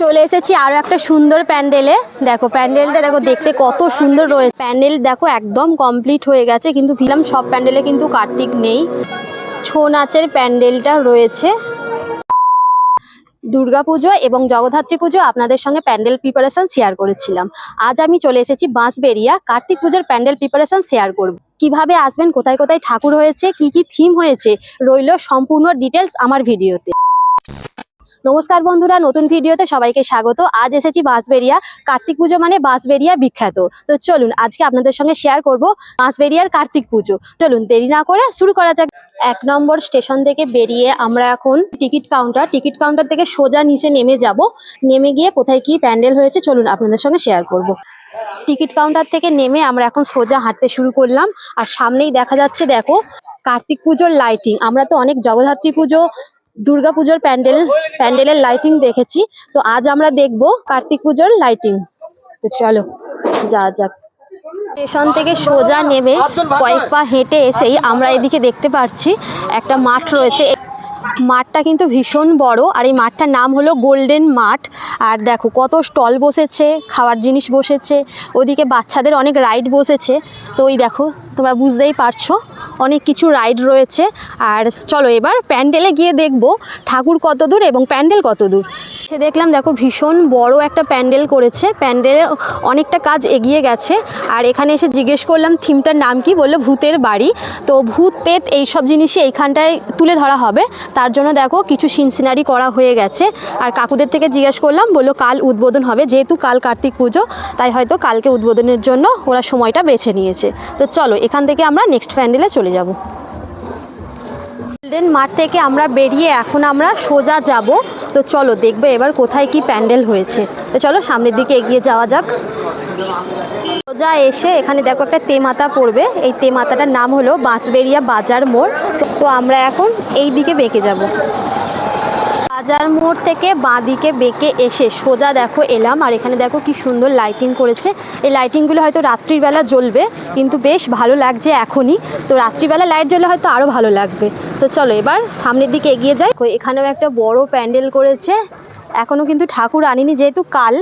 চলে এসেছি আরও একটা সুন্দর প্যান্ডেলে। দেখো, প্যান্ডেলটা দেখো, দেখতে কত সুন্দর রয়েছে। প্যান্ডেল দেখো, একদম কমপ্লিট হয়ে গেছে, কিন্তু ফিলাম সব প্যান্ডেলে কিন্তু কার্তিক নেই। ছৌ নাচের প্যান্ডেলটা রয়েছে। দুর্গাপুজো এবং জগদ্ধাত্রী পুজো আপনাদের সঙ্গে প্যান্ডেল প্রিপারেশন শেয়ার করেছিলাম। আজ আমি চলে এসেছি বাঁশবেরিয়া কার্তিক পুজোর প্যান্ডেল প্রিপারেশন শেয়ার করব। কীভাবে আসবেন, কোথায় কোথায় ঠাকুর হয়েছে, কি কি থিম হয়েছে, রইল সম্পূর্ণ ডিটেলস আমার ভিডিওতে নমস্কার বন্ধুরা, নতুন ভিডিওতে সবাইকে স্বাগত। আজ এসেছি বাঁশবেরিয়া কার্তিক পুজো মানে বাঁশবেরিয়া বিখ্যাত। তো চলুন, আজকে আপনাদের সঙ্গে শেয়ার করব বাঁশবেরিয়ার কার্তিক পুজো। চলুন, দেরি না করে শুরু করা যাক। এক নম্বর স্টেশন থেকে বেরিয়ে আমরা এখন টিকিট কাউন্টার টিকিট কাউন্টার থেকে সোজা নিচে নেমে যাব। নেমে গিয়ে কোথায় কি প্যান্ডেল হয়েছে, চলুন আপনাদের সঙ্গে শেয়ার করব। টিকিট কাউন্টার থেকে নেমে আমরা এখন সোজা হাঁটতে শুরু করলাম। আর সামনেই দেখা যাচ্ছে, দেখো, কার্তিক পুজোর লাইটিং আমরা তো অনেক জগদ্ধাত্রী পুজো দুর্গা পুজোর প্যান্ডেল প্যান্ডেলের লাইটিং দেখেছি। তো আজ আমরা দেখব কার্তিক পুজোর লাইটিং তো চলো যা যাক। স্টেশন থেকে সোজা নেমে কয়েক পা হেঁটে এসেই আমরা এদিকে দেখতে পাচ্ছি একটা মাঠ রয়েছে। মাঠটা কিন্তু ভীষণ বড় আর এই মাঠটার নাম হলো গোল্ডেন মাঠ আর দেখো কত স্টল বসেছে খাওয়ার জিনিস বসেছে ওদিকে বাচ্চাদের অনেক রাইড বসেছে। তো ওই দেখো তোমরা বুঝতেই পারছ। অনেক কিছু রাইড রয়েছে। আর চলো এবার প্যান্ডেলে গিয়ে দেখব ঠাকুর কত দূর এবং প্যান্ডেল কত দূর। সে দেখলাম, দেখো ভীষণ বড় একটা প্যান্ডেল করেছে। প্যান্ডেলে অনেকটা কাজ এগিয়ে গেছে। আর এখানে এসে জিজ্ঞেস করলাম, থিমটার নাম কি? বলল, ভূতের বাড়ি। তো ভূত পেত এই সব জিনিসই এইখানটায় তুলে ধরা হবে। তার জন্য দেখো কিছু সিন সিনারি করা হয়ে গেছে। আর কাকুদের থেকে জিজ্ঞেস করলাম, বলল, কাল উদ্বোধন হবে, যেহেতু কাল কার্তিক পুজো, তাই হয়তো কালকে উদ্বোধনের জন্য ওরা সময়টা বেছে নিয়েছে। তো চলো, এখান থেকে আমরা নেক্সট প্যান্ডেলে চলে যাব। গোল্ডেন মাঠ থেকে আমরা বেরিয়ে এখন আমরা সোজা যাব। তো চলো দেখবে এবার কোথায় কি প্যান্ডেল হয়েছে। তো চলো সামনের দিকে এগিয়ে যাওয়া যাক। সোজা এসে এখানে দেখো একটা তেমাতা পড়বে। এই তেমাতাটার নাম হলো বাঁশবেরিয়া বাজার মোড়। তো আমরা এখন এই দিকে বেঁকে যাব। বাজার মোড় থেকে বাঁ দিকে বেঁকে এসে সোজা দেখো এলাম। আর এখানে দেখো কি সুন্দর লাইটিং করেছে। এই লাইটিংগুলো হয়তো রাত্রিবেলা জ্বলবে, কিন্তু বেশ ভালো লাগছে এখনই। তো রাত্রিবেলা লাইট জ্বলে হয়তো আরও ভালো লাগবে। তো চলো এবার সামনের দিকে এগিয়ে যাই। এখানেও একটা বড় প্যান্ডেল করেছে। এখনও কিন্তু ঠাকুর আনিনি, যেহেতু কাল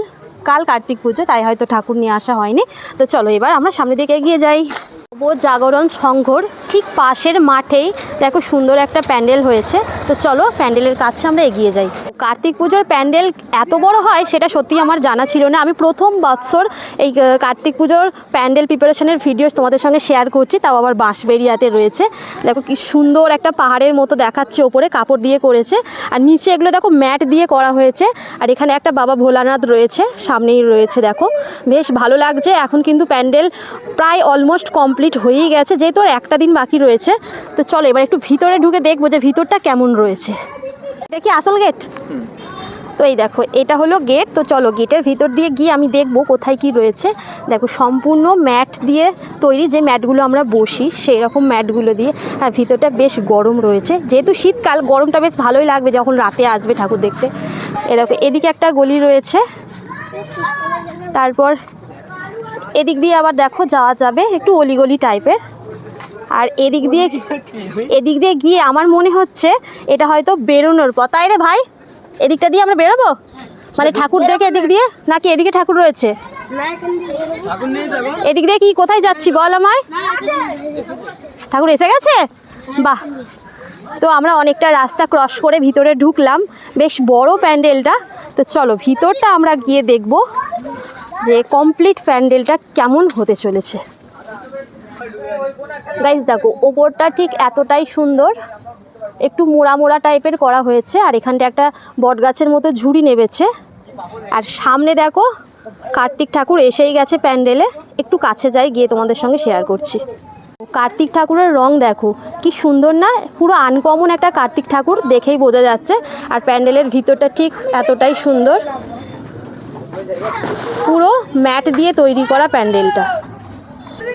কাল কার্তিক পুজো, তাই হয়তো ঠাকুর নিয়ে আসা হয়নি। তো চলো এবার আমরা সামনের দিকে এগিয়ে যাই। নব জাগরণ সংঘর ঠিক পাশের মাঠেই দেখো সুন্দর একটা প্যান্ডেল হয়েছে। তো চলো প্যান্ডেলের কাছে আমরা এগিয়ে যাই। কার্তিক পুজোর প্যান্ডেল এত বড় হয় সেটা সত্যি আমার জানা ছিল না। আমি প্রথম বৎসর এই কার্তিক পুজোর প্যান্ডেল প্রিপারেশনের ভিডিও তোমাদের সঙ্গে শেয়ার করছি। তাও আবার বাঁশবেরিয়াতে রয়েছে। দেখো কি সুন্দর একটা পাহাড়ের মতো দেখাচ্ছে, ওপরে কাপড় দিয়ে করেছে। আর নিচে এগুলো দেখো ম্যাট দিয়ে করা হয়েছে। আর এখানে একটা বাবা ভোলানাথ রয়েছে, সামনেই রয়েছে দেখো। বেশ ভালো লাগছে। এখন কিন্তু প্যান্ডেল প্রায় অলমোস্ট কমপ্লিট হয়েই গেছে যেহেতু আর একটা দিন বাকি রয়েছে। তো চলো এবার একটু ভিতরে ঢুকে দেখব যে ভিতরটা কেমন রয়েছে। এটা কি আসল গেট তো এই দেখো এটা হলো গেট তো চলো গেটের ভিতর দিয়ে গিয়ে আমি দেখব কোথায় কি রয়েছে। দেখো সম্পূর্ণ ম্যাট দিয়ে তৈরি যে ম্যাটগুলো আমরা বসি সেই রকম ম্যাটগুলো দিয়ে। আর ভিতরটা বেশ গরম রয়েছে। যেহেতু শীতকাল গরমটা বেশ ভালোই লাগবে যখন রাতে আসবে ঠাকুর দেখতে। এরকম এদিকে একটা গলি রয়েছে। তারপর এদিক দিয়ে আবার দেখো যাওয়া যাবে একটু অলিগলি টাইপের। আর এদিক দিয়ে এদিক দিয়ে গিয়ে আমার মনে হচ্ছে এটা হয়তো বেরোনোর পথ। তাই রে ভাই? এদিকটা দিয়ে আমরা বেরোবো? মানে ঠাকুর দেখে এদিক দিয়ে? নাকি এদিকে ঠাকুর রয়েছে? এদিক দিয়ে কি কোথায় যাচ্ছি বল আমায়? ঠাকুর এসে গেছে? বাহ। তো আমরা অনেকটা রাস্তা ক্রস করে ভিতরে ঢুকলাম। বেশ বড় প্যান্ডেলটা। তো চলো ভিতরটা আমরা গিয়ে দেখব। যে কমপ্লিট প্যান্ডেলটা কেমন হতে চলেছে। গাইজ দেখো, ওপরটা ঠিক এতটাই সুন্দর। একটু মোড়া মোড়া টাইপের করা হয়েছে, আর এখানটা একটা বট গাছের মতো ঝুড়ি নেবেছে। আর সামনে দেখো, কার্তিক ঠাকুর এসেই গেছে প্যান্ডেলে। একটু কাছে যাই, গিয়ে তোমাদের সঙ্গে শেয়ার করছি। কার্তিক ঠাকুরের রং দেখো, কি সুন্দর না? পুরো আনকমন একটা কার্তিক ঠাকুর দেখেই বোঝা যাচ্ছে। আর প্যান্ডেলের ভিতরটা ঠিক এতটাই সুন্দর। পুরো ম্যাট দিয়ে তৈরি করা প্যান্ডেলটা।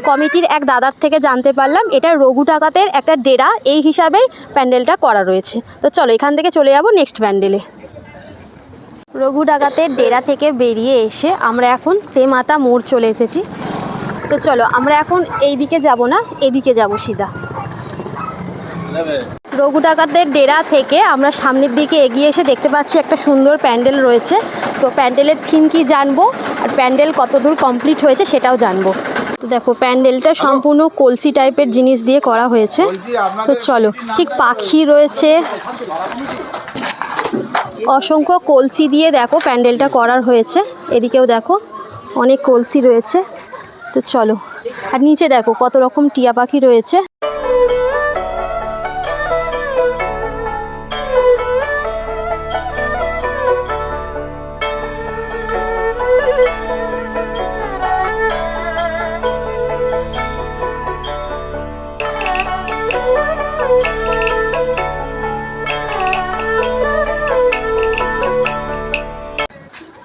কমিটির এক দাদার থেকে জানতে পারলাম, এটা রঘু ডাকাতের একটা ডেরা, এই হিসাবেই প্যান্ডেলটা করা রয়েছে। তো চলো, এখান থেকে চলে যাব নেক্সট প্যান্ডেলে। রঘু ডাকাতের ডেরা থেকে বেরিয়ে এসে আমরা এখন তেমাতা মোড় চলে এসেছি। তো চলো, আমরা এখন এই দিকে যাব না, এদিকে যাব সিধা। রঘু ডাকাতদের ডেরা থেকে আমরা সামনের দিকে এগিয়ে এসে দেখতে পাচ্ছি একটা সুন্দর প্যান্ডেল রয়েছে। তো প্যান্ডেলের থিম কি জানব? আর প্যান্ডেল কতদূর কমপ্লিট হয়েছে সেটাও জানব। তো দেখো প্যান্ডেলটা সম্পূর্ণ কলসি টাইপের জিনিস দিয়ে করা হয়েছে। তো চলো ঠিক পাখি রয়েছে। অসংখ্য কলসি দিয়ে দেখো প্যান্ডেলটা করার হয়েছে। এদিকেও দেখো অনেক কলসি রয়েছে। তো চলো আর নিচে দেখো কত রকম টিয়া পাখি রয়েছে।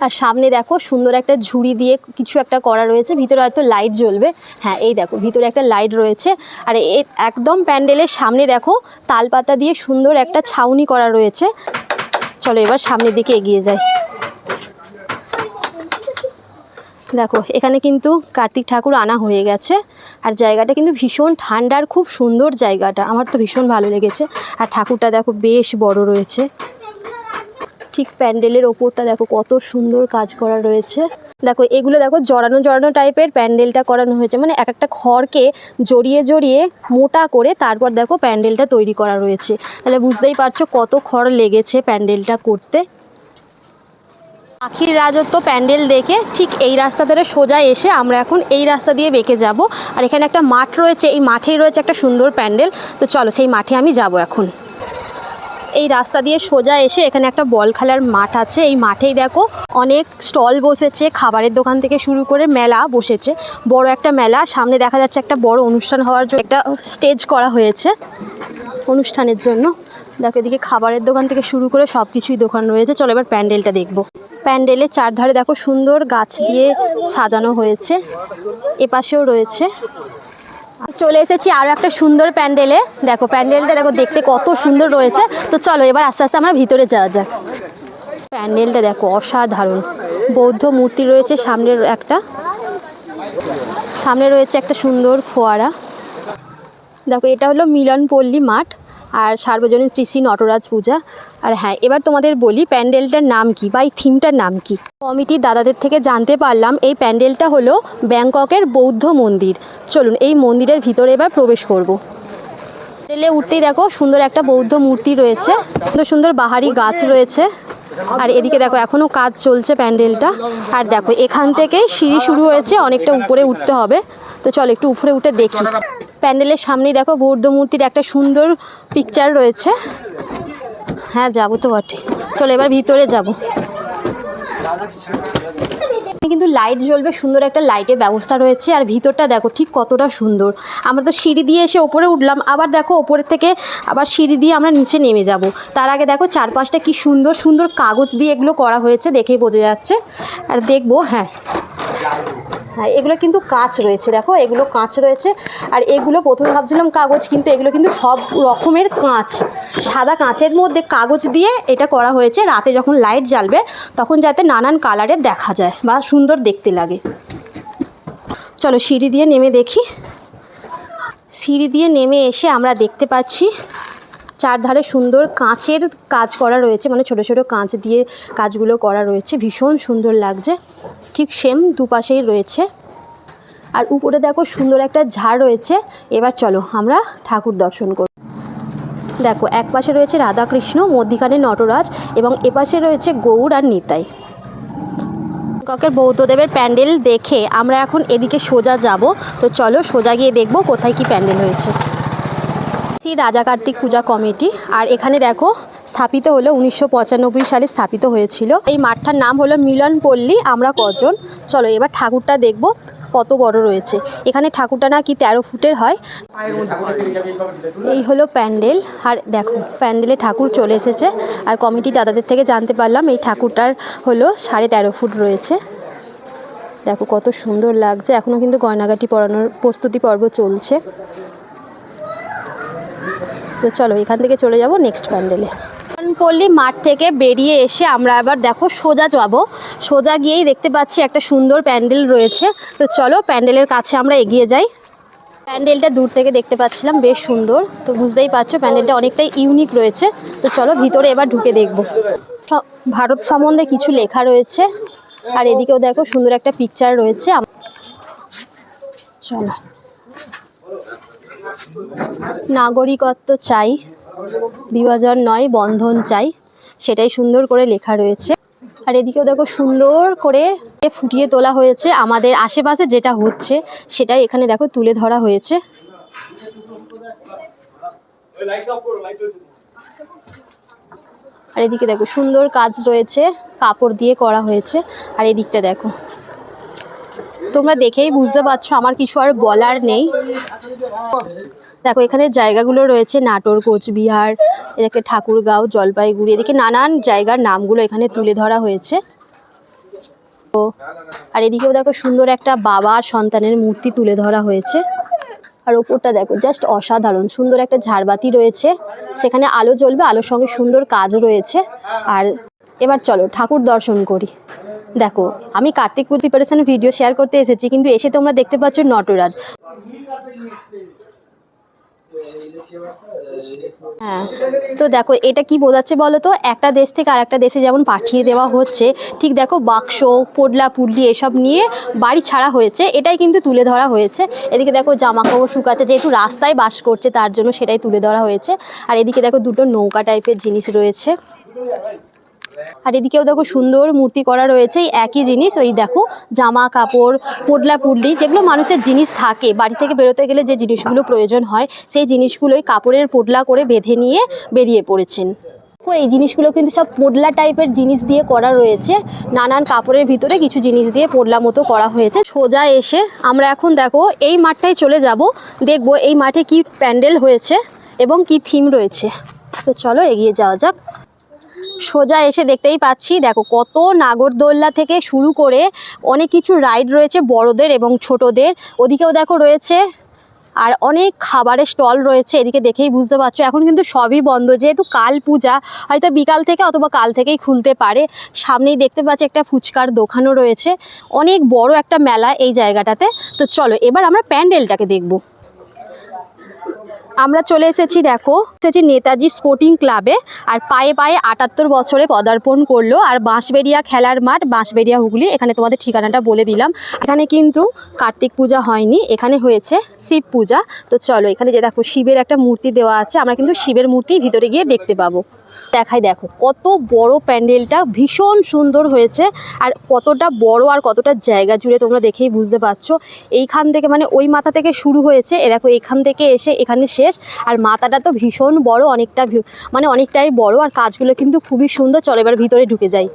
আর সামনে দেখো সুন্দর একটা ঝুড়ি দিয়ে কিছু একটা করা রয়েছে, ভিতরে হয়তো লাইট জ্বলবে। হ্যাঁ এই দেখো, ভিতরে একটা লাইট রয়েছে। আর এ একদম প্যান্ডেলের সামনে দেখো, তালপাতা দিয়ে সুন্দর একটা ছাউনি করা রয়েছে। চলো এবার সামনের দিকে এগিয়ে যাই। দেখো, এখানে কিন্তু কার্তিক ঠাকুর আনা হয়ে গেছে। আর জায়গাটা কিন্তু ভীষণ ঠান্ডার, খুব সুন্দর জায়গাটা। আমার তো ভীষণ ভালো লেগেছে। আর ঠাকুরটা দেখো বেশ বড় রয়েছে। ঠিক প্যান্ডেলের ওপরটা দেখো কত সুন্দর কাজ করা রয়েছে। দেখো, এগুলো দেখো জড়ানো জড়ানো টাইপের প্যান্ডেলটা করানো হয়েছে। মানে এক একটা খড়কে জড়িয়ে জড়িয়ে মোটা করে তারপর দেখো প্যান্ডেলটা তৈরি করা রয়েছে। তাহলে বুঝতেই পারছ কত খড় লেগেছে প্যান্ডেলটা করতে। পাখির রাজত্ব প্যান্ডেল দেখে ঠিক এই রাস্তা ধরে সোজা এসে আমরা এখন এই রাস্তা দিয়ে বেঁকে যাব। আর এখানে একটা মাঠ রয়েছে, এই মাঠেই রয়েছে একটা সুন্দর প্যান্ডেল। তো চলো, সেই মাঠে আমি যাব এখন। এই রাস্তা দিয়ে সোজা এসে এখানে একটা বল খেলার মাঠ আছে। এই মাঠেই দেখো অনেক স্টল বসেছে, খাবারের দোকান থেকে শুরু করে মেলা বসেছে। বড় একটা মেলা, সামনে দেখা যাচ্ছে একটা বড় অনুষ্ঠান হওয়ার জন্য একটা স্টেজ করা হয়েছে অনুষ্ঠানের জন্য। দেখো এদিকে খাবারের দোকান থেকে শুরু করে সব কিছুই দোকান রয়েছে। চলো এবার প্যান্ডেলটা দেখব। প্যান্ডেলের চারধারে দেখো সুন্দর গাছ দিয়ে সাজানো হয়েছে। এপাশেও রয়েছে চলে এসেছি আরও একটা সুন্দর প্যান্ডেলে। দেখো, প্যান্ডেলটা দেখো, দেখতে কত সুন্দর রয়েছে। তো চলো, এবার আস্তে আস্তে আমরা ভিতরে যাওয়া যাক। প্যান্ডেলটা দেখো, অসাধারণ। বৌদ্ধ মূর্তি রয়েছে সামনের একটা। সামনে রয়েছে একটা সুন্দর ফোয়ারা। দেখো, এটা হলো মিলনপল্লী মাঠ। আর সার্বজনীন শ্রী শ্রী নটরাজ পূজা। আর হ্যাঁ এবার তোমাদের বলি প্যান্ডেলটার নাম কি বা এই থিমটার নাম কি? কমিটির দাদাদের থেকে জানতে পারলাম এই প্যান্ডেলটা হলো ব্যাংককের বৌদ্ধ মন্দির। চলুন, এই মন্দিরের ভিতরে এবার প্রবেশ করব। উঠতেই দেখো সুন্দর একটা বৌদ্ধ মূর্তি রয়েছে। সুন্দর সুন্দর বাহারি গাছ রয়েছে। আর এদিকে দেখো, এখনও কাজ চলছে প্যান্ডেলটা। আর দেখো, এখান থেকে সিঁড়ি শুরু হয়েছে, অনেকটা উপরে উঠতে হবে। তো চল, একটু উপরে উঠে দেখি। প্যান্ডেলের সামনেই দেখো বৌদ্ধ মূর্তির একটা সুন্দর পিকচার রয়েছে। হ্যাঁ যাব তো বটে। চলো, এবার ভিতরে যাব। কিন্তু লাইট জ্বলবে, সুন্দর একটা লাইটের ব্যবস্থা রয়েছে। আর ভিতরটা দেখো ঠিক কতটা সুন্দর। আমরা তো সিঁড়ি দিয়ে এসে ওপরে উঠলাম, আবার দেখো ওপরের থেকে আবার সিঁড়ি দিয়ে আমরা নিচে নেমে যাব। তার আগে দেখো চারপাশটা কি সুন্দর সুন্দর কাগজ দিয়ে এগুলো করা হয়েছে, দেখেই বোঝা যাচ্ছে। আর দেখব হ্যাঁ। হ্যাঁ এগুলো কিন্তু কাঁচ রয়েছে, দেখো, এগুলো কাঁচ রয়েছে। আর এগুলো প্রথমে ভাবছিলাম কাগজ, কিন্তু এগুলো কিন্তু সব রকমের কাঁচ। সাদা কাঁচের মধ্যে কাগজ দিয়ে এটা করা হয়েছে। রাতে যখন লাইট জ্বালবে, তখন যাতে নানান কালারের দেখা যায় বা সুন্দর দেখতে লাগে। চলো সিঁড়ি দিয়ে নেমে দেখি। সিঁড়ি দিয়ে নেমে এসে আমরা দেখতে পাচ্ছি, চারধারে সুন্দর কাঁচের কাজ করা রয়েছে। মানে ছোট ছোট কাঁচ দিয়ে কাজগুলো করা রয়েছে। ভীষণ সুন্দর লাগছে। ঠিক সেম দুপাশেই রয়েছে। আর উপরে দেখো সুন্দর একটা ঝাড় রয়েছে। এবার চলো আমরা ঠাকুর দর্শন করি। দেখো, এক পাশে রয়েছে রাধাকৃষ্ণ, মধ্যিখানে নটরাজ এবং এপাশে রয়েছে গৌর আর নিতাই। ব্যাংককের বৌদ্ধদেবের প্যান্ডেল দেখে আমরা এখন এদিকে সোজা যাব। তো চলো সোজা গিয়ে দেখব কোথায় কি প্যান্ডেল হয়েছে। শ্রী রাজা কার্তিক পূজা কমিটি। আর এখানে দেখো স্থাপিত হলো উনিশশো পঁচানব্বই সালে স্থাপিত হয়েছিল। এই মাঠটার নাম হলো মিলন পল্লী আমরা কজন? চলো এবার ঠাকুরটা দেখব কত বড় রয়েছে। এখানে ঠাকুরটা নাকি তেরো ফুটের হয়। এই হলো প্যান্ডেল। আর দেখো, প্যান্ডেলে ঠাকুর চলে এসেছে। আর কমিটি দাদাদের থেকে জানতে পারলাম এই ঠাকুরটার হলো সাড়ে তেরো ফুট রয়েছে। দেখো কত সুন্দর লাগছে। এখনও কিন্তু গয়নাগাটি পরানোর প্রস্তুতি পর্ব চলছে। তো চলো এখান থেকে চলে যাব নেক্সট প্যান্ডেলে। পল্লী মাঠ থেকে বেরিয়ে এসে আমরা আবার দেখো সোজা যাব। সোজা গিয়েই দেখতে পাচ্ছি একটা সুন্দর প্যান্ডেল রয়েছে। তো চলো প্যান্ডেলের কাছে আমরা এগিয়ে যাই। প্যান্ডেলটা দূর থেকে দেখতে পাচ্ছিলাম, বেশ সুন্দর। তো বুঝতেই পারছ প্যান্ডেলটা অনেকটাই ইউনিক রয়েছে। তো চলো ভিতরে এবার ঢুকে দেখব। ভারত সম্বন্ধে কিছু লেখা রয়েছে। আর এদিকেও দেখো সুন্দর একটা পিকচার রয়েছে। চলো। নাগরিকত্ব চাই। বিভাজন নয়, বন্ধন চাই। সেটাই সুন্দর করে লেখা রয়েছে। আর এদিকেও দেখো সুন্দর করে ফুটিয়ে তোলা হয়েছে। আমাদের আশেপাশে যেটা হচ্ছে, সেটাই এখানে দেখো তুলে ধরা হয়েছে। আর এদিকে দেখো সুন্দর কাজ রয়েছে, কাপড় দিয়ে করা হয়েছে। আর এদিকটা দেখো। তোমরা দেখেই বুঝতে পারছ, আমার কিছু আর বলার নেই। দেখো, এখানে জায়গাগুলো রয়েছে, নাটোর, কোচবিহার, এদিকে ঠাকুরগাঁও, জলপাইগুড়ি, এদিকে নানান জায়গার নামগুলো এখানে তুলে ধরা হয়েছে। তো, আর এদিকেও দেখো, সুন্দর একটা বাবা সন্তানের মূর্তি তুলে ধরা হয়েছে। আর ওপরটা দেখো জাস্ট অসাধারণ, সুন্দর একটা ঝাড়বাতি রয়েছে। সেখানে আলো জ্বলবে, আলোর সঙ্গে সুন্দর কাজ রয়েছে। আর এবার চলো, ঠাকুর দর্শন করি। দেখো, আমি কার্তিক প্রিপারেশন ভিডিও শেয়ার করতে এসেছি, কিন্তু এসে তোমরা দেখতে পাচ্ছ নটরাজ। হ্যাঁ তো দেখো এটা কি বোঝাচ্ছে বলো তো একটা দেশ থেকে আরেকটা দেশে যেমন পাঠিয়ে দেওয়া হচ্ছে, ঠিক দেখো বাক্স, পোডলা, পুডলি এসব নিয়ে বাড়ি ছাড়া হয়েছে, এটাই কিন্তু তুলে ধরা হয়েছে। এদিকে দেখো জামা কাপড় শুকাতে যেহেতু রাস্তায় বাস করছে, তার জন্য সেটাই তুলে ধরা হয়েছে। আর এদিকে দেখো দুটো নৌকা টাইপের জিনিস রয়েছে। আর এদিকেও দেখো সুন্দর মূর্তি করা রয়েছে একই জিনিস ওই দেখো জামা কাপড় পোডলা পুডলি যেগুলো মানুষের জিনিস থাকে, বাড়ি থেকে বেরোতে গেলে যে জিনিসগুলো প্রয়োজন হয়, সেই জিনিসগুলোই কাপড়ের পোডলা করে বেঁধে নিয়ে বেরিয়ে পড়েছেন। এই জিনিসগুলো কিন্তু সব পোডলা টাইপের জিনিস দিয়ে করা রয়েছে, নানান কাপড়ের ভিতরে কিছু জিনিস দিয়ে পোডলা মতো করা হয়েছে। সোজা এসে আমরা এখন দেখো এই মাঠটায় চলে যাব, দেখব এই মাঠে কি প্যান্ডেল হয়েছে এবং কি থিম রয়েছে। তো চলো এগিয়ে যাওয়া যাক। সোজা এসে দেখতেই পাচ্ছি, দেখো কত নাগরদোল্লা থেকে শুরু করে অনেক কিছু রাইড রয়েছে বড়দের এবং ছোটদের। ওদিকেও দেখো রয়েছে আর অনেক খাবারের স্টল রয়েছে, এদিকে দেখেই বুঝতে পারছ। এখন কিন্তু সবই বন্ধ, যেহেতু কাল পূজা, হয়তো বিকাল থেকে অথবা কাল থেকেই খুলতে পারে। সামনেই দেখতে পাচ্ছি একটা ফুচকার দোকানও রয়েছে। অনেক বড় একটা মেলা এই জায়গাটাতে। তো চলো, এবার আমরা প্যান্ডেলটাকে দেখব। আমরা চলে এসেছি, দেখো। এসেছি নেতাজি স্পোর্টিং ক্লাবে আর পায়ে পায়ে আটাত্তর বছরে পদার্পণ করল। আর বাঁশবেড়িয়া খেলার মাঠ, বাঁশবেড়িয়া হুগলি, এখানে তোমাদের ঠিকানাটা বলে দিলাম। এখানে কিন্তু কার্তিক পূজা হয়নি, এখানে হয়েছে শিব পূজা। তো চলো, এখানে যে দেখো শিবের একটা মূর্তি দেওয়া আছে, আমরা কিন্তু শিবের মূর্তি ভিতরে গিয়ে দেখতে পাবো। দেখাই দেখো, কত বড় প্যান্ডেলটা ভীষণ সুন্দর হয়েছে আর কতটা বড় আর কতটা জায়গা জুড়ে তোমরা দেখেই বুঝতে পারছ। এইখান থেকে মানে ওই মাথা থেকে শুরু হয়েছে, এ দেখো এখান থেকে এসে এখানে শেষ। আর মাথাটা তো ভীষণ বড়, অনেকটা মানে অনেকটাই বড় আর কাজগুলো কিন্তু খুবই সুন্দর। চলো এবার ভিতরে ঢুকে যাই।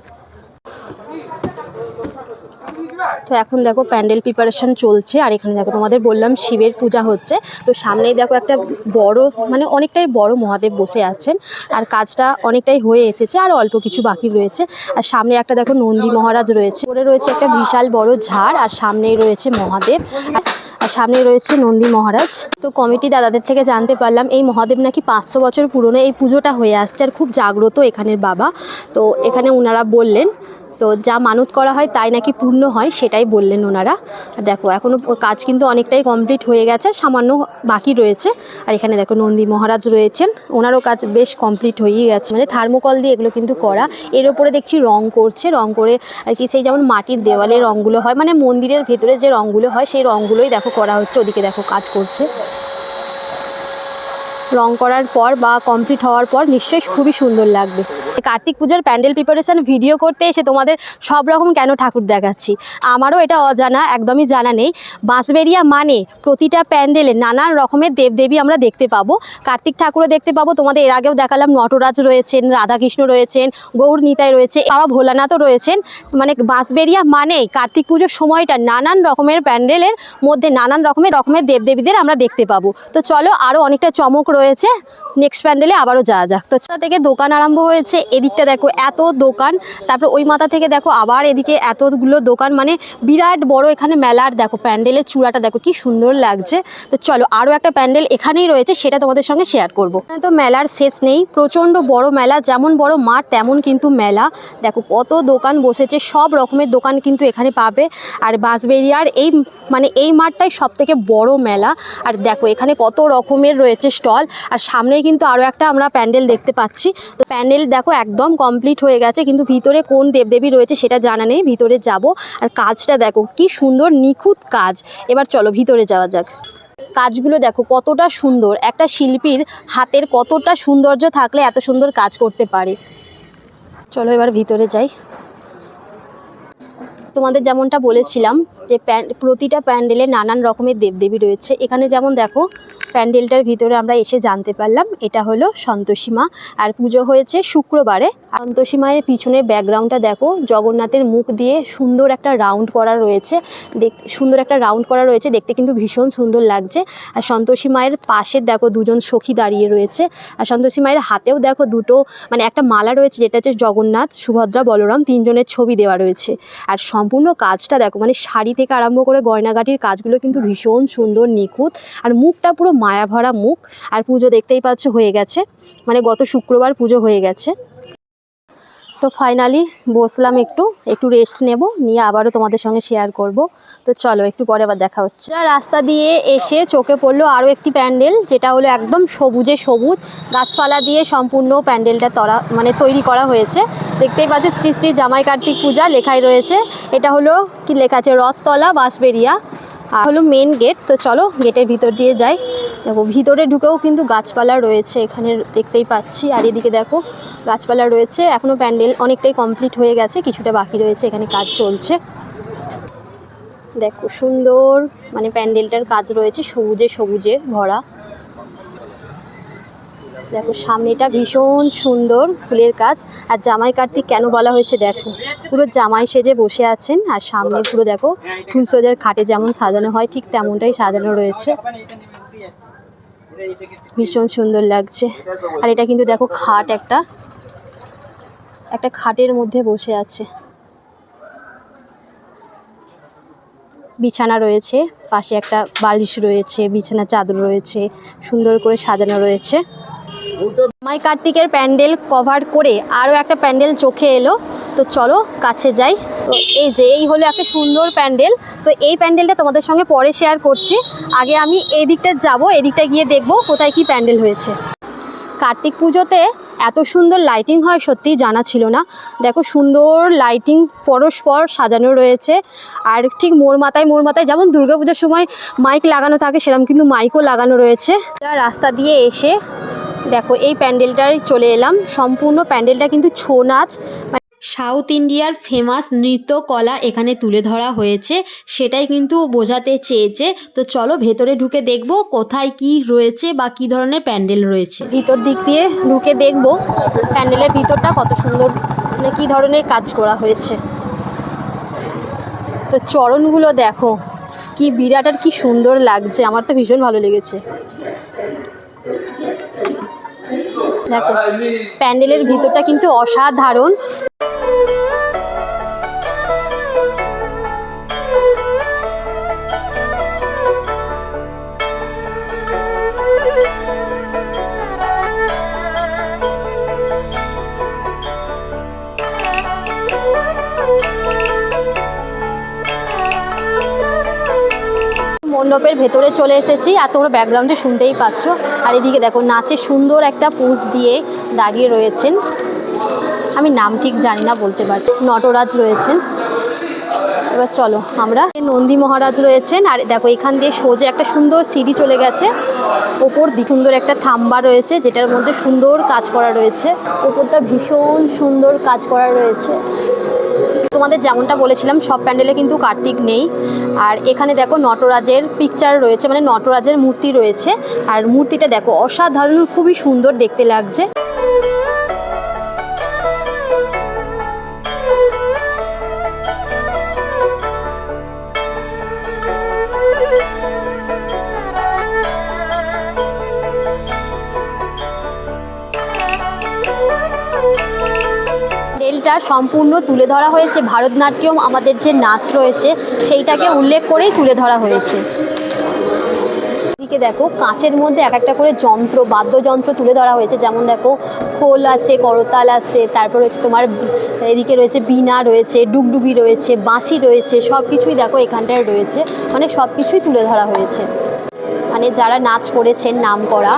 তো এখন দেখো প্যান্ডেল প্রিপারেশন চলছে, আর এখানে দেখো তোমাদের বললাম শিবের পূজা হচ্ছে। তো সামনেই দেখো একটা বড় মানে অনেকটাই বড় মহাদেব বসে আছেন, আর কাজটা অনেকটাই হয়ে এসেছে, আর অল্প কিছু বাকি রয়েছে। আর সামনে একটা দেখো নন্দী মহারাজ রয়েছে ওরে রয়েছে একটা বিশাল বড় ঝাড়, আর সামনেই রয়েছে মহাদেব। আর সামনে রয়েছে নন্দী মহারাজ। তো কমিটি দাদাদের থেকে জানতে পারলাম, এই মহাদেব নাকি পাঁচশো বছর পুরনো এই পুজোটা হয়ে আসছে, আর খুব জাগ্রত এখানের বাবা। তো এখানে ওনারা বললেন তো যা মানত করা হয় তাই নাকি পূর্ণ হয় সেটাই বললেন ওনারা। দেখো এখনও কাজ কিন্তু অনেকটাই কমপ্লিট হয়ে গেছে, সামান্য বাকি রয়েছে। আর এখানে দেখো, নন্দী মহারাজ রয়েছেন, ওনারও কাজ বেশ কমপ্লিট হয়েই গেছে। মানে থার্মোকল দিয়ে এগুলো কিন্তু করা। এর ওপরে দেখছি রং করছে, রং করে আর কি সেই যেমন মাটির দেওয়ালে রঙগুলো হয় মানে মন্দিরের ভেতরে যে রঙগুলো হয়, সেই রঙগুলোই দেখো করা হচ্ছে, ওদিকে দেখো কাজ করছে। রং করার পর বা কমপ্লিট হওয়ার পর নিশ্চয়ই খুবই সুন্দর লাগবে। কার্তিক পুজোর প্যান্ডেল প্রিপারেশন ভিডিও করতে এসে তোমাদের সব রকম কেন ঠাকুর দেখাচ্ছি? আমারও এটা অজানা, একদমই জানা নেই। বাঁশবেরিয়া মানে প্রতিটা প্যান্ডেলে নানান রকমের দেবদেবী আমরা দেখতে পাবো। কার্তিক ঠাকুরও দেখতে পাবো। তোমাদের এর আগেও দেখালাম, নটরাজ রয়েছেন, রাধাকৃষ্ণ রয়েছেন, গৌর নিতাই রয়েছে, বাবা ভোলানাথও রয়েছেন। মানে বাঁশবেরিয়া মানে কার্তিক পুজোর সময়টা নানান রকমের প্যান্ডেলের মধ্যে নানান রকমের রকমের দেবদেবীদের আমরা দেখতে পাবো। তো চলো আরও অনেকটা চমক রয়েছে। নেক্সট প্যান্ডেলে আবারও যাওয়া যাক। তো ছোট থেকে দোকান আরম্ভ হয়েছে। এদিকটা দেখো, এত দোকান। তারপর ওই মাথা থেকে দেখো, আবার এদিকে এতগুলো দোকান। মানে বিরাট বড় এখানে মেলার দেখো প্যান্ডেলের চূড়াটা দেখো, কি সুন্দর লাগছে। তো চলো, আরও একটা প্যান্ডেল এখানেই রয়েছে, সেটা তোমাদের সঙ্গে শেয়ার করব। তো মেলার শেষ নেই। প্রচণ্ড বড় মেলা, যেমন বড় মাঠ, তেমন কিন্তু মেলা। দেখো, কত দোকান বসেছে, সব রকমের দোকান কিন্তু এখানে পাবে। আর বাঁশবেরিয়ার এই মানে এই মাঠটাই সব থেকে বড় মেলা। আর দেখো, এখানে কত রকমের রয়েছে স্টল। আর সামনেই কিন্তু আরও একটা আমরা প্যান্ডেল দেখতে পাচ্ছি। তো প্যান্ডেল দেখো একদম কমপ্লিট হয়ে গেছে, কিন্তু ভিতরে কোন দেবদেবী রয়েছে সেটা জানা নেই, ভিতরে যাব। আর কাজটা দেখো, কি সুন্দর নিখুঁত কাজ। এবার চলো ভিতরে যাওয়া যাক। কাজগুলো দেখো কতটা সুন্দর, একটা শিল্পীর হাতের কতটা সৌন্দর্য থাকলে এত সুন্দর কাজ করতে পারে। চলো এবার ভিতরে যাই। তোমাদের যেমনটা বলেছিলাম যে প্রতিটা প্যান্ডেলে নানান রকমের দেবদেবী রয়েছে। এখানে যেমন দেখো প্যান্ডেলটার ভিতরে আমরা এসে জানতে পারলাম, এটা হলো সন্তোষী মা। আর পুজো হয়েছে শুক্রবারে। সন্তোষী মায়ের পিছনের ব্যাকগ্রাউন্ডটা দেখো, জগন্নাথের মুখ দিয়ে সুন্দর একটা রাউন্ড করা রয়েছে। দেখ, সুন্দর একটা রাউন্ড করা রয়েছে, দেখতে কিন্তু ভীষণ সুন্দর লাগছে। আর সন্তোষী মায়ের পাশে দেখো দুজন সখী দাঁড়িয়ে রয়েছে। আর সন্তোষী মায়ের হাতেও দেখো দুটো মানে একটা মালা রয়েছে, যেটা হচ্ছে জগন্নাথ, সুভদ্রা, বলরাম, তিনজনের ছবি দেওয়া রয়েছে। আর সম্পূর্ণ কাজটা দেখো মানে শাড়ি থেকে আরম্ভ করে গয়নাগাটির কাজগুলো কিন্তু ভীষণ সুন্দর, নিখুঁত। আর মুখটা পুরো মায়া ভরা মুখ, আর পুজো দেখতেই পাচ্ছ হয়ে গেছে। মানে গত শুক্রবার পুজো হয়ে গেছে। তো ফাইনালি বসলাম একটু একটু রেস্ট নেব, নিয়ে আবারও তোমাদের সঙ্গে শেয়ার করব। তো চলো, একটু পরে আবার দেখা হচ্ছে। রাস্তা দিয়ে এসে চোখে পড়ল আরও একটি প্যান্ডেল, যেটা হলো একদম সবুজে সবুজ, গাছপালা দিয়ে সম্পূর্ণ প্যান্ডেলটা তরা মানে তৈরি করা হয়েছে। দেখতেই পাচ্ছি, শ্রী শ্রী জামাই কার্তিক পূজা লেখাই রয়েছে। এটা হলো কি লেখা আছে, রথতলা বাঁশবেরিয়া আর হলো মেন গেট তো চলো গেটের ভিতর দিয়ে যাই। দেখো, ভিতরে ঢুকেও কিন্তু গাছপালা রয়েছে, এখানে দেখতেই পাচ্ছি। আর এদিকে দেখো, গাছপালা রয়েছে এখনও প্যান্ডেল অনেকটাই কমপ্লিট হয়ে গেছে, কিছুটা বাকি রয়েছে, এখানে কাজ চলছে। দেখো, সুন্দর মানে প্যান্ডেলটার কাজ রয়েছে, সবুজে সবুজে ভরা। দেখো, সামনেটা ভীষণ সুন্দর ফুলের কাজ। আর জামাই কার্তিক কেন বলা হয়েছে, দেখো, পুরো জামাই সেজে বসে আছেন, আর সামনে পুরো দেখো ফুল সোজার খাটে যেমন সাজানো হয়, ঠিক তেমনটাই সাজানো রয়েছে। ভীষণ সুন্দর লাগছে। আর এটা কিন্তু দেখো খাট একটা। একটা খাটের মধ্যে বসে আছে। বিছানা রয়েছে, পাশে একটা বালিশ রয়েছে, বিছানা চাদর রয়েছে, সুন্দর করে সাজানো রয়েছে। মাই কার্তিকের প্যান্ডেল কভার করে আরও একটা প্যান্ডেল চোখে এলো। তো চলো কাছে যাই। তো এই যে, এই হলো একটা সুন্দর প্যান্ডেল। তো এই প্যান্ডেলটা তোমাদের সঙ্গে পরে শেয়ার করছি। আগে আমি এই দিকটা যাব এদিকটা গিয়ে দেখব কোথায় কি প্যান্ডেল হয়েছে। কার্তিক পুজোতে এত সুন্দর লাইটিং হয়, সত্যিই জানা ছিল না। দেখো সুন্দর লাইটিং পরস্পর সাজানো রয়েছে। আর ঠিক মোর মাথায় মোর মাথায় যেমন দুর্গাপুজোর সময় মাইক লাগানো থাকে, সেরকম কিন্তু মাইকও লাগানো রয়েছে। রাস্তা দিয়ে এসে দেখো এই প্যান্ডেলটায় চলে এলাম। সম্পূর্ণ প্যান্ডেলটা কিন্তু ছৌ নাচ। সাউথ ইন্ডিয়ার ফেমাস নৃত্যকলা এখানে তুলে ধরা হয়েছে, সেটাই কিন্তু বোঝাতে চেয়েছে। তো চলো ভেতরে ঢুকে দেখব কোথায় কি রয়েছে বা কি ধরনের প্যান্ডেল রয়েছে। ভিতর দিক দিয়ে ঢুকে দেখব প্যান্ডেলের ভিতরটা কত সুন্দর মানে কী ধরনের কাজ করা হয়েছে। তো চরণগুলো দেখো, কি বিরাট আর কি সুন্দর লাগছে, আমার তো ভীষণ ভালো লেগেছে। দেখো, প্যান্ডেলের ভিতরটা কিন্তু অসাধারণ। মণ্ডপের ভেতরে চলে এসেছি আর তোমরা ব্যাকগ্রাউন্ডে শুনতেই পাচ্ছ। আর এদিকে দেখো নাচে সুন্দর একটা পোজ দিয়ে দাঁড়িয়ে রয়েছেন। আমি নাম ঠিক জানি না বলতে পারছি, নটরাজ রয়েছেন। এবার চলো আমরা। নন্দী মহারাজ রয়েছেন, আর দেখো এখান দিয়ে সোজা একটা সুন্দর সিঁড়ি চলে গেছে। ওপর সুন্দর একটা থাম্বা রয়েছে, যেটার মধ্যে সুন্দর কাজ করা রয়েছে। ওপরটা ভীষণ সুন্দর কাজ করা রয়েছে। তোমাদের যেমনটা বলেছিলাম, সব প্যান্ডেলে কিন্তু কার্তিক নেই। আর এখানে দেখো নটরাজের পিকচার রয়েছে মানে নটরাজের মূর্তি রয়েছে। আর মূর্তিটা দেখো, অসাধারণ, খুবই সুন্দর দেখতে লাগছে। সম্পূর্ণ তুলে ধরা হয়েছে। ভারতনাট্যম আমাদের যে নাচ রয়েছে, সেইটাকে উল্লেখ করেই তুলে ধরা হয়েছে। দেখো, কাঁচের মধ্যে এক একটা করে যন্ত্র, বাদ্যযন্ত্র তুলে ধরা হয়েছে। যেমন দেখো, খোল আছে, করতাল আছে, তারপর হচ্ছে তোমার, এদিকে রয়েছে বীণা রয়েছে, ডুগডুগি রয়েছে, বাঁশি রয়েছে সব কিছুই দেখো এখানটায় রয়েছে। মানে সব কিছুই তুলে ধরা হয়েছে। মানে যারা নাচ করেছেন নাম করা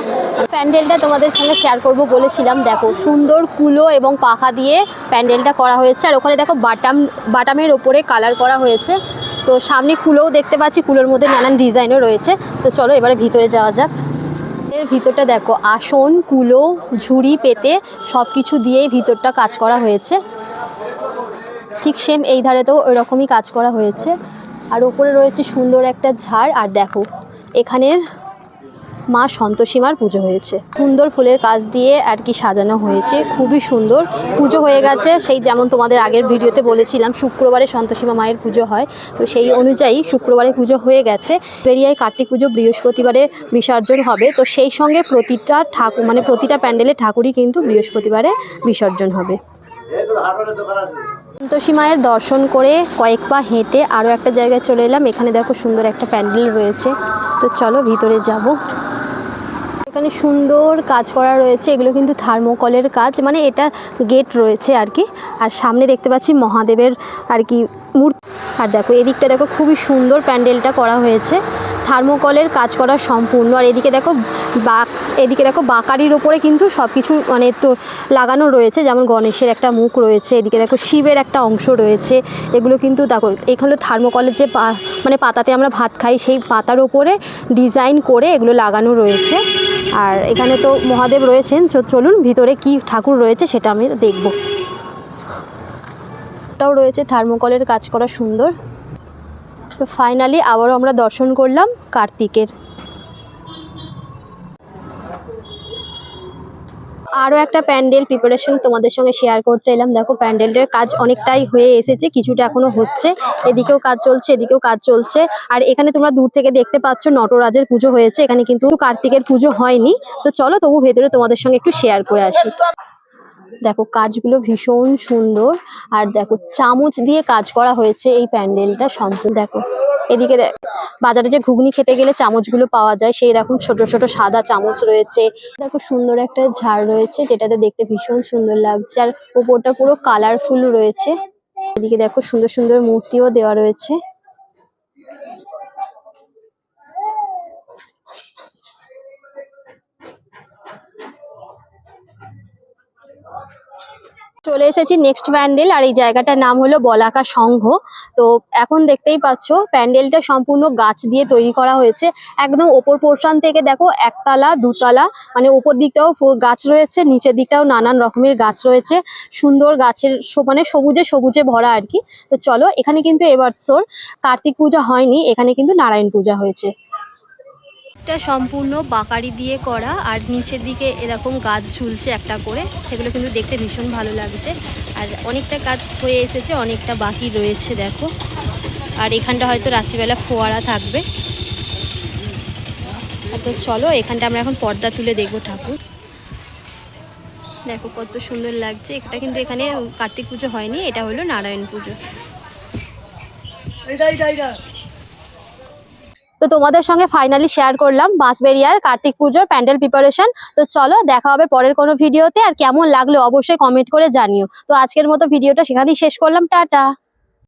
প্যান্ডেলটা তোমাদের সঙ্গে শেয়ার করব বলেছিলাম। দেখো, সুন্দর কুলো এবং পাখা দিয়ে প্যান্ডেলটা করা হয়েছে। আর ওখানে দেখো বাটাম, বাটামের ওপরে কালার করা হয়েছে। তো সামনে কুলোও দেখতে পাচ্ছি, কুলোর মধ্যে নানান ডিজাইনও রয়েছে। তো চলো এবারে ভিতরে যাওয়া যাক। এর ভিতরটা দেখো, আসন, কুলো, ঝুড়ি, পেতে সব কিছু দিয়েই ভিতরটা কাজ করা হয়েছে। ঠিক সেম এই ধারেতেও ওইরকমই কাজ করা হয়েছে। আর ওপরে রয়েছে সুন্দর একটা ঝাড়। আর দেখো, এখানের মা সন্তোষীমার পুজো হয়েছে। সুন্দর ফুলের কাজ দিয়ে আর কি সাজানো হয়েছে। খুবই সুন্দর পুজো হয়ে গেছে। সেই যেমন তোমাদের আগের ভিডিওতে বলেছিলাম, শুক্রবারে সন্তোষীমা মায়ের পুজো হয়। তো সেই অনুযায়ী শুক্রবারে পুজো হয়ে গেছে। বেরিয়ায় কার্তিক পুজো বৃহস্পতিবারে বিসর্জন হবে। তো সেই সঙ্গে প্রতিটা ঠাকুর মানে প্রতিটা প্যান্ডেলে ঠাকুরই কিন্তু বৃহস্পতিবারে বিসর্জন হবে। সন্তোষী মায়ের দর্শন করে কয়েক পা হেঁটে আরও একটা জায়গায় চলে এলাম। এখানে দেখো সুন্দর একটা প্যান্ডেল রয়েছে। তো চলো ভিতরে যাব। এখানে সুন্দর কাজ করা রয়েছে, এগুলো কিন্তু থার্মোকলের কাজ মানে এটা গেট রয়েছে আর কি। আর সামনে দেখতে পাচ্ছি মহাদেবের আর কি মূর্তি। আর দেখো, এদিকটা দেখো খুবই সুন্দর প্যান্ডেলটা করা হয়েছে। থার্মোকলের কাজ করা সম্পূর্ণ। আর এদিকে দেখো বাক এদিকে দেখো বাকারির ওপরে কিন্তু সব কিছু মানে তো লাগানো রয়েছে। যেমন গণেশের একটা মুখ রয়েছে, এদিকে দেখো শিবের একটা অংশ রয়েছে। এগুলো কিন্তু দেখো, এখানে থার্মোকলের যে মানে পাতাতে আমরা ভাত খাই, সেই পাতার ওপরে ডিজাইন করে এগুলো লাগানো রয়েছে। আর এখানে তো মহাদেব রয়েছেন চলুন ভিতরে কি ঠাকুর রয়েছে সেটা আমি দেখব। ওটাও রয়েছে, থার্মোকলের কাজ করা সুন্দর। তো ফাইনালি আবারও আমরা দর্শন করলাম কার্তিকের। আরও একটা প্যান্ডেল প্রিপারেশন তোমাদের সঙ্গে শেয়ার করতে এলাম। দেখো প্যান্ডেলটার কাজ অনেকটাই হয়ে এসেছে, কিছুটা এখনও হচ্ছে। এদিকেও কাজ চলছে, এদিকেও কাজ চলছে। আর এখানে তোমরা দূর থেকে দেখতে পাচ্ছ নটরাজের পুজো হয়েছে। এখানে কিন্তু কার্তিকের পুজো হয়নি। তো চলো তবু ভেতরে তোমাদের সঙ্গে একটু শেয়ার করে আসি। দেখো কাজগুলো ভীষণ সুন্দর আর দেখো চামচ দিয়ে কাজ করা হয়েছে এই প্যান্ডেলটা সম্পূর্ণ। দেখো, এদিকে বাজারে যে ঘুগনি খেতে গেলে চামচগুলো পাওয়া যায়, সেই রকম ছোট ছোট সাদা চামচ রয়েছে। দেখো সুন্দর একটা ঝাড় রয়েছে, যেটাতে দেখতে ভীষণ সুন্দর লাগছে আর ওপরটা পুরো কালারফুল রয়েছে। এদিকে দেখো সুন্দর সুন্দর মূর্তিও দেওয়া রয়েছে। চলে এসেছি নেক্সট প্যান্ডেল আর এই জায়গাটার নাম হলো বলাকা সংঘ। তো এখন দেখতেই পাচ্ছ, প্যান্ডেলটা সম্পূর্ণ গাছ দিয়ে তৈরি করা হয়েছে। একদম ওপর পোর্শন থেকে দেখো একতলা, দুতলা মানে ওপর দিকটাও গাছ রয়েছে, নিচের দিকটাও নানান রকমের গাছ রয়েছে। সুন্দর গাছের মানে সবুজে সবুজে ভরা আর কি। তো চলো, এখানে কিন্তু এবছর কার্তিক পূজা হয়নি, এখানে কিন্তু নারায়ণ পূজা হয়েছে। এটা সম্পূর্ণ বাকারি দিয়ে করা আর নিচের দিকে এরকম গাছ ঝুলছে একটা করে, সেগুলো কিন্তু দেখতে ভীষণ ভালো লাগছে। আর অনেকটা কাজ হয়ে এসেছে, অনেকটা বাকি রয়েছে, দেখো। আর এখানটা হয়তো রাত্রিবেলা ফোয়ারা থাকবে। তো চলো, এখানটা আমরা এখন পর্দা তুলে দেখব ঠাকুর। দেখো কত সুন্দর লাগছে, এটা কিন্তু এখানে কার্তিক পুজো হয়নি, এটা হলো নারায়ণ পুজো। তো তোমাদের সঙ্গে ফাইনালি শেয়ার করলাম বাঁশবেরিয়ার কার্তিক পুজোর প্যান্ডেল প্রিপারেশন তো চলো, দেখা হবে পরের কোনো ভিডিওতে আর কেমন লাগল অবশ্যই কমেন্ট করে জানিও। তো আজকের মতো ভিডিওটা সেখানেই শেষ করলাম। টাটা।